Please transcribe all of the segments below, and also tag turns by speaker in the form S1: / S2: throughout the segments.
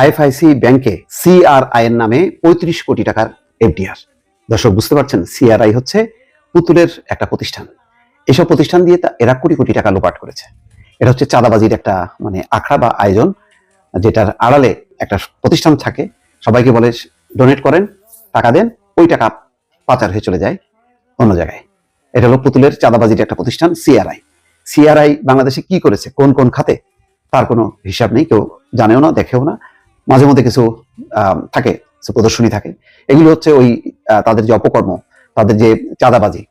S1: IFIC ব্যাংকে CRI এর নামে পঁয়ত্রিশ কোটি টাকার এফডিআর। দর্শক, বুঝতে পারছেন, সিআরআই হচ্ছে পুতুলের একটা প্রতিষ্ঠান। এসব প্রতিষ্ঠান দিয়ে তা এরা কোটি কোটি টাকা লোপাট করেছে। এটা হচ্ছে চাঁদাবাজির একটা মানে আখড়া বা আয়োজন, যেটার আড়ালে একটা প্রতিষ্ঠান থাকে। সবাইকে বলে ডোনেট করেন, টাকা দেন, ওই টাকা পাচার হয়ে চলে যায় অন্য জায়গায়। এটা হলো পুতুলের চাঁদাবাজির একটা প্রতিষ্ঠান, সিআরআই। সিআরআই বাংলাদেশে কি করেছে, কোন কোন খাতে, তার কোনো হিসাব নেই, কেউ জানেও না, দেখেও না। মাঝে মধ্যে কিছু থাকে প্রদর্শনী থাকে। এগুলো হচ্ছে ওই তাদের যে অপকর্ম, তাদের যে চাঁদাবাজি,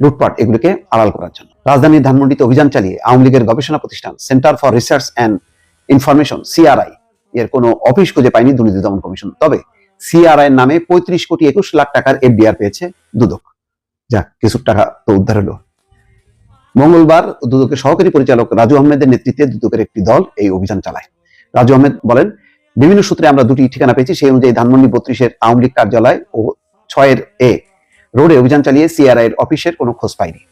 S1: লুটপাট, এগুলোকে আড়াল করার জন্য। রাজধানীর ধানমন্ডিতে অভিযান চালিয়ে আওয়ামী লীগের গবেষণা প্রতিষ্ঠান centre for research and information CRI এর কোনো অফিস খুঁজে পায়নি দুর্নীতি দমন কমিশন। তবে সিআরআই নামে পঁয়ত্রিশ কোটি একুশ লাখ টাকার এফডিআর পেয়েছে দুদক। যাক, কিছু টাকা তো উদ্ধার হলো। মঙ্গলবার দুদকের সহকারী পরিচালক রাজু আহমেদের নেতৃত্বে দুদকের একটি দল এই অভিযান চালায়। রাজু আহমেদ বলেন বিভিন্ন সূত্রে আমরা দুটি ঠিকানা পেয়েছি, সেই অনুযায়ী ধানমন্ডি বত্রিশের আওয়ামী লীগ কার্যালয় ও ছয়ের এ রোডে অভিযান চালিয়ে সিআরআই এর অফিসের কোনো খোঁজ পাইনি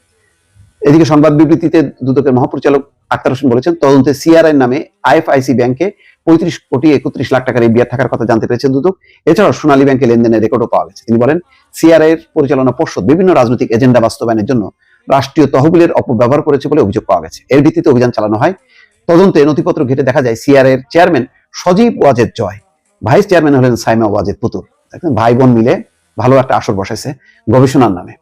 S1: এদিকে সংবাদ বিবৃতিতে দুদকের মহাপরিচালক আক্তার হোসেন বলেছেন, তদন্তে সিআরআই নামে আইএফআইসি ব্যাংকে পঁয়ত্রিশ কোটি একত্রিশ লাখ টাকার এফডিআর থাকার কথা জানতে পেরেছেন দুদক। এছাড়াও সোনালী ব্যাংকে লেনদেনের রেকর্ডও পাওয়া গেছে। তিনি বলেন, সিআরআই এর পরিচালনা পর্ষদ বিভিন্ন রাজনৈতিক এজেন্ডা বাস্তবায়নের জন্য রাষ্ট্রীয় তহবিলের অপব্যবহার করেছে বলে অভিযোগ পাওয়া গেছে। এর ভিত্তিতে অভিযান চালানো হয়। তদন্তে নথিপত্র ঘেটে দেখা যায়, সিআরআই এর chairman Sajeeb Wazed Joy, vice chairman হলেন সাইমা ওয়াজেদ পুতুল। দেখেন ভাই বোন মিলে ভালো একটা আসর বসাইছে গবেষণার নামে।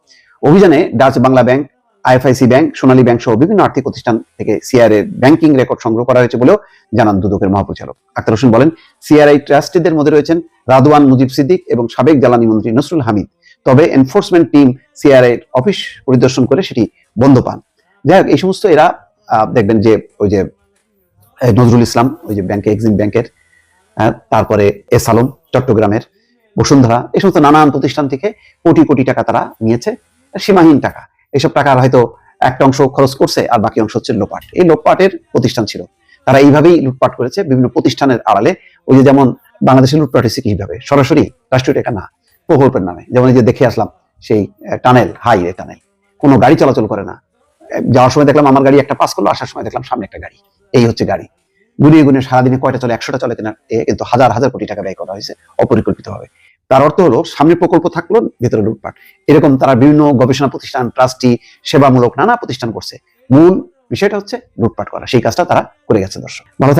S1: অভিযানে Dutch Bangla bank, IFIC bank, Sonali bank সহ বিভিন্ন আর্থিক প্রতিষ্ঠান থেকে সিআরএ ব্যাংকিং রেকর্ড সংগ্রহ করা হয়েছে বলেও জানান দুদকের মহাপরিচালক। আক্তার হোসেন বলেন সিআরআই ট্রাস্টিদের মধ্যে রয়েছেন রাদওয়ান মুজিব সিদ্দিক এবং সাবেক জ্বালানি মন্ত্রী নসরুল হামিদ। তবে এনফোর্সমেন্ট টিম সিআরআই অফিস পরিদর্শন করে সেটি বন্ধ পান। যাই হোক, এই সমস্ত এরা দেখবেন যে ওই যে নজরুল ইসলাম, ওই যে ব্যাংকে, এক্সিম ব্যাংকের তারপরে এস আলম চট্টগ্রামের, বসুন্ধরা, এই সমস্ত নানান প্রতিষ্ঠান থেকে কোটি কোটি টাকা তারা নিয়েছে, সীমাহীন টাকা। এইসব টাকার হয়তো একটা অংশ খরচ করছে, আর বাকি অংশ হচ্ছে লোপাট। এই লোপাটের প্রতিষ্ঠান ছিল। তারা এইভাবেই লুটপাট করেছে বিভিন্ন প্রতিষ্ঠানের আড়ালে। ওই যে যেমন বাংলাদেশে লুটপাট হয়েছে কীভাবে সরাসরি রাষ্ট্রীয় টাকা না, প্রকল্পের নামে। যেমন এই যে দেখে আসলাম, সেই টানেল হাইওয়ে টানেল। কোনো গাড়ি চলাচল করে না। যাওয়ার সময় দেখলাম আমার গাড়ি একটা পাস করল, আসার সময় দেখলাম সামনে একটা গাড়ি। এই হচ্ছে গাড়ি। গুনিয়ে গুনিয়ে সারাদিনে কয়টা চলে? একশোটা চলে কিনা? কিন্তু হাজার হাজার কোটি টাকা ব্যয় করা হয়েছে অপরিকল্পিতভাবে। তার অর্থ হলো, সামনে প্রকল্প থাকল, ভেতরে লুটপাট। এরকম তারা বিভিন্ন গবেষণা প্রতিষ্ঠান, ট্রাস্টি, সেবামূলক নানা প্রতিষ্ঠান করছে। মূল বিষয়টা হচ্ছে লুটপাট করা। সেই কাজটা তারা করে গেছে, দর্শক। ভালো